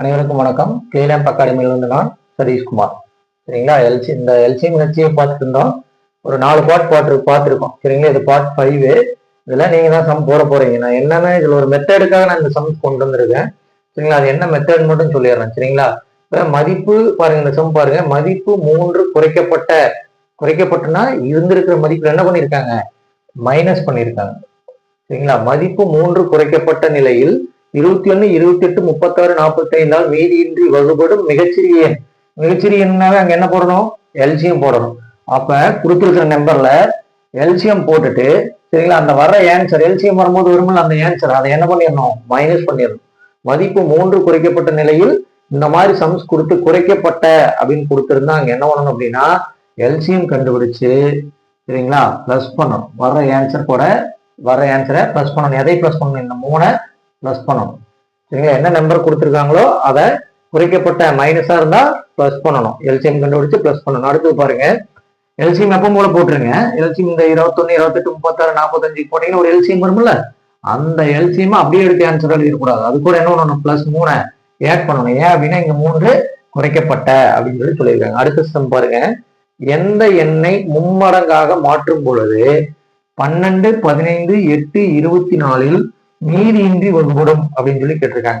அனைவருக்கும் வணக்கம். கேலம் அகாடமியிலிருந்து நான் சதீஷ்குமார். சரிங்களா? எல்சி இந்த எல்சிஎம் ஹெச்சியை பார்த்துட்டு இருந்தோம். ஒரு நாலு பாட் பாட்டு பார்த்துருக்கோம். சரிங்களா? இது பார்ட் ஃபைவ் இதில் நீங்க தான் சம் போட போகிறீங்க நான் என்னன்னா இதுல ஒரு மெத்தடுக்காக நான் இந்த சம் கொண்டு வந்திருக்கேன். சரிங்களா? அது என்ன மெத்தட் மட்டும் சொல்லிடுறேன். சரிங்களா? இப்போ மதிப்பு பாருங்க இந்த சம் பாருங்க. மதிப்பு மூன்று குறைக்கப்பட்ட குறைக்கப்பட்டனா இருந்திருக்கிற மதிப்புல என்ன பண்ணியிருக்காங்க மைனஸ் பண்ணியிருக்காங்க சரிங்களா? மதிப்பு மூன்று குறைக்கப்பட்ட நிலையில் இருபத்தி ஒன்னு இருபத்தி எட்டு முப்பத்தாறு நாற்பத்தி ஐந்தால் மீதியின்றி வகுபடும் மிகச்சிறிய எண். மிகச்சிறிய எண்ணாவே அங்க என்ன போடணும்? எல்சியம் போடணும். அப்ப கொடுத்துருக்கிற நம்பர்ல எல்சியம் போட்டுட்டு சரிங்களா அந்த வர்ற ஆன்சர் எல்சியம் வரும்போது வரும்போது அந்த ஆன்சர் அதை என்ன பண்ணிடணும்? மைனஸ் பண்ணிடணும். மதிப்பு மூன்று குறைக்கப்பட்ட நிலையில் இந்த மாதிரி சம்ஸ் கொடுத்து குறைக்கப்பட்ட அப்படின்னு கொடுத்துருந்தா அங்க என்ன பண்ணணும் அப்படின்னா எல்சியம் கண்டுபிடிச்சு சரிங்களா பிளஸ் பண்ணணும். வர்ற ஆன்சர் கூட வர ஆன்சரை பிளஸ் பண்ணணும். எதை பிளஸ் பண்ணணும். இந்த மூணை ப்ளஸ் பண்ணணும். சரிங்களா என்ன நம்பர் கொடுத்துருக்காங்களோ அதை குறைக்கப்பட்ட மைனஸாக இருந்தால் ப்ளஸ் பண்ணணும். எல்சிஎம் கண்டுபிடிச்சு ப்ளஸ் பண்ணணும். அடுத்து பாருங்க. எல்சிஎம் எப்போ போல போட்டுருங்க. எல்சிஎம் இந்த இருபத்தொன்னு இருபத்தெட்டு முப்பத்தாறு நாற்பத்தஞ்சு போட்டீங்கன்னா ஒரு எல்சிஎம் வரும்ல? அந்த எல்சிஎம் அப்படியே எடுத்து ஆன்சர் எழுதிடக்கூடாது அது கூட என்ன பண்ணணும்? ப்ளஸ் மூணை ஆட் பண்ணணும். ஏன் அப்படின்னா இங்க மூன்று குறைக்கப்பட்ட அப்படின்னு சொல்லி சொல்லியிருக்காங்க. அடுத்த சிஸ்டம் பாருங்க. எந்த எண்ணை மும்மடங்காக மாற்றும் பொழுது பன்னெண்டு பதினைந்து எட்டு இருபத்தி நாலில் நீதியின்றி வகுப்படும் அப்படின்னு சொல்லி கேட்டிருக்காங்க.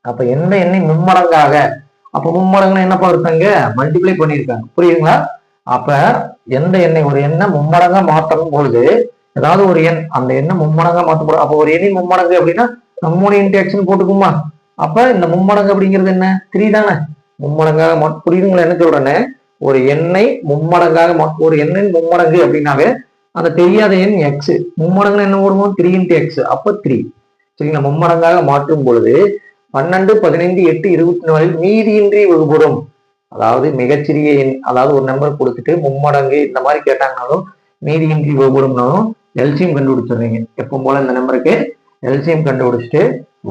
அப்ப எந்த எண்ணெய் மும்மடங்காக? அப்ப மும்மடங்குன்னு என்னப்பா இருக்காங்க? மல்டிப்ளை பண்ணியிருக்காங்க. புரியுதுங்களா? அப்ப எந்த எண்ணெய்? ஒரு எண்ணெய் மும்மடங்கா மாற்றும் பொழுது ஏதாவது ஒரு எண் அந்த எண்ணெய் மும்மடங்கா மாற்றப்படும். அப்ப ஒரு எண்ணெய் மும்மடங்கு அப்படின்னா நம்ம இன்டேக்ஷன் போட்டுக்குமா? அப்ப இந்த மும்மடங்கு அப்படிங்கிறது என்ன? த்ரீ தானே. மும்மடங்காக புரியுதுங்களா? என்ன சொல்றேன்னு ஒரு எண்ணெய் மும்மடங்காக ஒரு எண்ணெய் மும்மடங்கு அப்படின்னாவே அந்த தெரியாத எண் எக்ஸ் மும்மடங்குன்னு என்ன போடுவோம் த்ரீ இன்ட்டு எக்ஸ் அப்ப த்ரீ சரிங்களா? மும்மடங்காக மாற்றும் பொழுது பன்னெண்டு பதினைந்து எட்டு இருபத்தி நாலில் மீதியின்றி வகுப்படும் அதாவது மிகச்சிறிய எண் அதாவது ஒரு நம்பர் கொடுத்துட்டு மும்மடங்கு இந்த மாதிரி கேட்டாங்கனாலும் மீதியின்றி வகுப்படும்னாலும் எல்சியம் கண்டுபிடிச்சிடுறீங்க. எப்பவும் போல இந்த நம்பருக்கு எல்சியம் கண்டுபிடிச்சிட்டு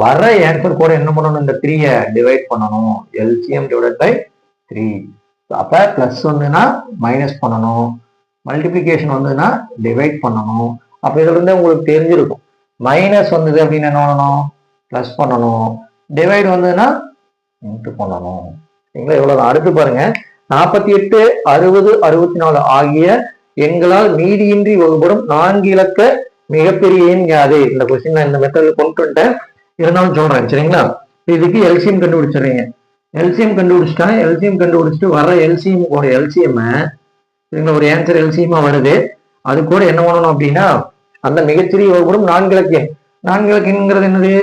வர ஆன்சர் கூட என்ன பண்ணணும்? இந்த த்ரீயை டிவைட் பண்ணணும். எல்சியம் டிவைட் பை த்ரீ அப்ப பிளஸ் வந்துன்னா மைனஸ் பண்ணணும். மல்டிப்ளிகேஷன் வந்ததுன்னா டிவைட் பண்ணணும். அப்ப இதுல இருந்தே உங்களுக்கு தெரிஞ்சிருக்கும். மைனஸ் வந்தது அப்படின்னு என்ன பண்ணணும்? ப்ளஸ் பண்ணணும். டிவைட் வந்ததுன்னா இன்ட்டு பண்ணணும். சரிங்களா? இவ்வளவுதான் அடுத்து பாருங்க. நாற்பத்தி எட்டு அறுபது அறுபத்தி நாலு ஆகிய எங்களால் மீதியின்றி வகுப்படும் நான்கு இலக்க மிகப்பெரிய எண் யாது? இந்த கொஸ்டின் நான் இந்த மெத்தட்ல கொண்டு வந்துட்டேன். இருந்தாலும் சொல்றேன். சரிங்களா? இதுக்கு எல்சியம் கண்டுபிடிச்சிடுறீங்க. எல்சியம் கண்டுபிடிச்சிட்டா எல்சியம் கண்டுபிடிச்சிட்டு வர எல்சியம் கூட எல்சிஎம் ஒரு ஆன்சர் எல்சியமா வருது. அது கூட என்ன பண்ணணும் அப்படின்னா அந்த மிகச்சிறிய வகுப்படும் நான்கு இலக்கியம். நான்கு இலக்கியங்கிறது என்னது?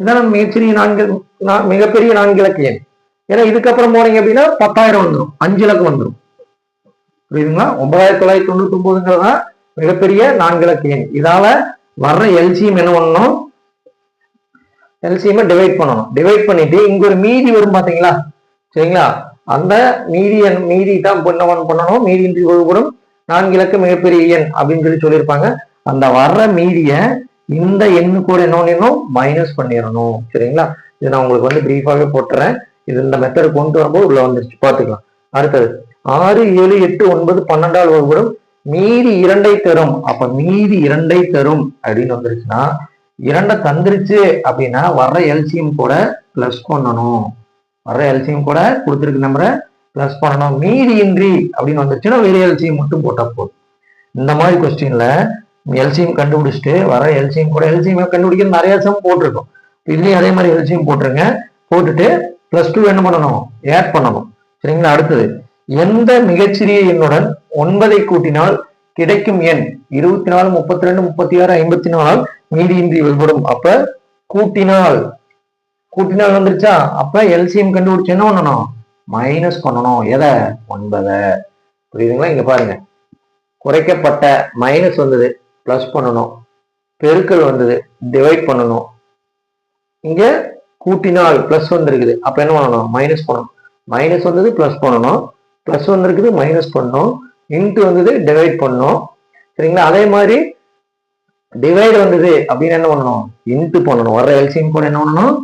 இதான் மிகச்சிறிய நான்கு மிகப்பெரிய நான்கு இலக்கியம். ஏன்னா இதுக்கப்புறம் போனீங்க அப்படின்னா பத்தாயிரம் வந்துடும் அஞ்சு இலக்கம் வந்துடும் புரியுதுங்களா? ஒன்பதாயிரத்தி தொள்ளாயிரத்தி தொண்ணூத்தி ஒன்பதுங்கிறதா மிகப்பெரிய நான்கு இலக்கியம். இதால வர்ற எல்சியம் என்ன பண்ணணும்? எல்சிஎம் டிவைட் பண்ணணும். டிவைட் பண்ணிட்டு இங்க ஒரு மீதி வரும் பாத்தீங்களா? சரிங்களா? அந்த மீதி மீதி தான் என்ன பண்ணணும் மீதியின்றி ஒழுகுடும் நான்கு இலக்கு மிகப்பெரிய எண் அப்படின்னு சொல்லி சொல்லியிருப்பாங்க. அந்த வர்ற மீதிய இந்த எண்ணு கூட என்ன மைனஸ் பண்ணிடணும். சரிங்களா? இது நான் உங்களுக்கு வந்து பிரீஃபாகவே போட்டுறேன். இது இந்த மெத்தடு கொண்டு வரும்போது உள்ள வந்துருச்சு. பார்த்துக்கலாம். அடுத்தது ஆறு ஏழு எட்டு ஒன்பது பன்னெண்டாவது வகுப்படும் மீதி இரண்டை தரும். அப்ப மீதி இரண்டை தரும் அப்படின்னு வந்துருச்சுன்னா இரண்டை தந்துருச்சு அப்படின்னா வர்ற எல்சியம் கூட பிளஸ் பண்ணணும். வர்ற எல்சியம் கூட கொடுத்துருக்க நம்பரை பிளஸ் பண்ணணும். மீதி இன்றி அப்படின்னு வந்துருச்சுன்னா வேற எல்சியம் மட்டும் போட்டால் போதும். இந்த மாதிரி கொஸ்டின்ல எல்சியம் கண்டுபிடிச்சிட்டு வர எல்சியம் கூட எல்சியம் கண்டுபிடிக்க நிறைய சம் போட்டிருக்கோம். இதுலேயும் அதே மாதிரி எல்சியம் போட்டுருங்க. போட்டுட்டு பிளஸ் டூ என்ன பண்ணணும்? ஆட் பண்ணணும். சரிங்களா? அடுத்தது எந்த மிகச்சிறிய எண்ணுடன் ஒன்பதை கூட்டினால் கிடைக்கும் எண் இருபத்தி நாலு முப்பத்தி ரெண்டு முப்பத்தி ஆறு ஐம்பத்தி நாலால் மீதியின்றி வெளிப்படும் அப்ப கூட்டினால் கூட்டினால் வந்துருச்சா அப்ப எல்சிஎம் கண்டுபிடிச்சு என்ன பண்ணணும் மைனஸ் பண்ணணும். எதை? ஒன்பதை. புரியுதுங்களா? இங்க பாருங்க. குறைக்கப்பட்ட மைனஸ் வந்தது. பிளஸ் பண்ணணும். பெருக்கல் வந்தது. டிவைட் பண்ணணும். இங்க கூட்டினால் பிளஸ் வந்திருக்குது. அப்ப என்ன பண்ணணும்? மைனஸ் பண்ணணும். மைனஸ் வந்தது பிளஸ் பண்ணணும். பிளஸ் வந்திருக்குது மைனஸ் பண்ணணும். இன்ட்டு வந்தது டிவைட் பண்ணணும். சரிங்களா? அதே மாதிரி டிவைட் வந்தது அப்படின்னு என்ன பண்ணணும்? இன்ட்டு பண்ணணும். வர்ற எல்சிஎம் கூட என்ன பண்ணணும்?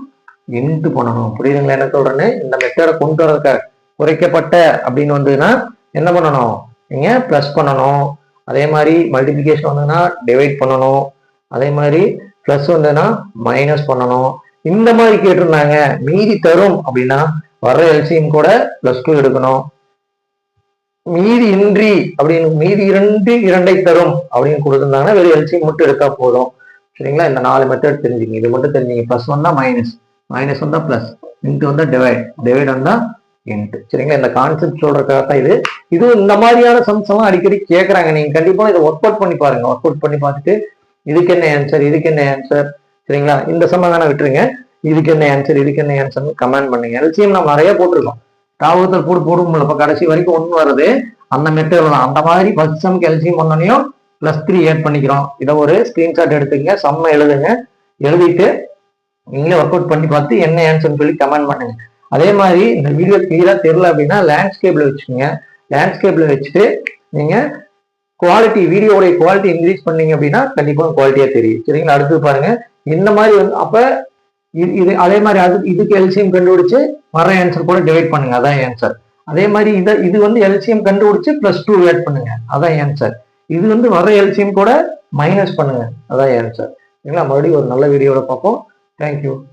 எண்டு பண்ணணும் புரியுதுங்களா? என்ன சொல்றேன்னு? இந்த மெத்தடை கொண்டு வரக்க குறைக்கப்பட்ட அப்படின்னு வந்ததுன்னா என்ன பண்ணணும்? நீங்க ப்ளஸ் பண்ணணும். அதே மாதிரி மல்டிபிளிகேஷன் வந்ததுன்னா டிவைட் பண்ணணும். அதே மாதிரி ப்ளஸ் வந்ததுன்னா மைனஸ் பண்ணணும். இந்த மாதிரி கேட்டிருந்தாங்க. மீதி தரும் அப்படின்னா வர்ற எல்சிஎம் கூட ப்ளஸ் டூ எடுக்கணும். மீதி இன்றி அப்படின்னு மீதி இரண்டு இரண்டை தரும் அப்படின்னு கொடுத்துருந்தாங்கன்னா வெறும் எல்சிஎம் மட்டும் எடுத்தா போதும். சரிங்களா? இந்த நாலு மெத்தட் தெரிஞ்சுங்க. இது மட்டும் தெரிஞ்சுங்க. ப்ளஸ் ஒன்னா மைனஸ் மைனஸ் வந்தா பிளஸ் இன்ட்டு வந்தா டிவைட் டிவைட் வந்தா இன்ட்டு சரிங்களா? இந்த கான்செப்ட் சொல்றதுக்காக தான் இது. இது இந்த மாதிரியான சம்ஸ் எல்லாம் அடிக்கடி கேட்கறாங்க நீங்க கண்டிப்பா இதை ஒர்க் அவுட் பண்ணி பாருங்க. ஒர்க் அவுட் பண்ணி பார்த்துட்டு இதுக்கு என்ன ஆன்சர் இதுக்கு என்ன ஆன்சர் சரிங்களா? இந்த சம்ம வேணா விட்டுருங்க. இதுக்கு என்ன ஆன்சர் இதுக்கு என்ன ஆன்சர்னு கமெண்ட் பண்ணுங்க. எல்சிஎம் நம்ம நிறைய போட்டிருக்கோம். தாவகத்தில் போட்டு போட இப்போ கடைசி வரைக்கும் ஒன்று வருது. அந்த மெட்டீரியல் தான். அந்த மாதிரி ஃபர்ஸ்ட் சம்க்கு எல்சிஎம் வந்தோடனையும் ப்ளஸ் த்ரீ ஏட் பண்ணிக்கிறோம். இதை ஒரு ஸ்கிரீன்ஷாட் எடுத்துங்க செம்ம எழுதுங்க. எழுதிட்டு நீங்களே ஒர்க் அவுட் பண்ணி பார்த்து என்ன ஆன்சர்னு சொல்லி கமெண்ட் பண்ணுங்க. அதே மாதிரி இந்த வீடியோ கிளியரா தெரியல அப்படின்னா லேண்ட்ஸ்கேப்ல வச்சுக்கோங்க. லேண்ட்ஸ்கேப்ல வச்சுட்டு நீங்க குவாலிட்டி வீடியோடைய குவாலிட்டி இன்க்ரீஸ் பண்ணீங்க அப்படின்னா கண்டிப்பாக குவாலிட்டியா தெரியும். சரிங்களா? அடுத்து பாருங்க. இந்த மாதிரி வந்து அப்ப இது இது அதே மாதிரி அது இதுக்கு எல்சிஎம் கண்டுபிடிச்சு வர ஆன்சர் கூட டிவைட் பண்ணுங்க. அதான் ஆன்சர் அதே மாதிரி இதை இது வந்து எல்சிஎம் கண்டுபிடிச்சு பிளஸ் டூ ஆட் பண்ணுங்க. அதான் ஆன்சர் இது வந்து வர எல்சிஎம் கூட மைனஸ் பண்ணுங்க. அதான் ஆன்சர் சரிங்களா? மறுபடியும் ஒரு நல்ல வீடியோட பார்ப்போம். Thank you.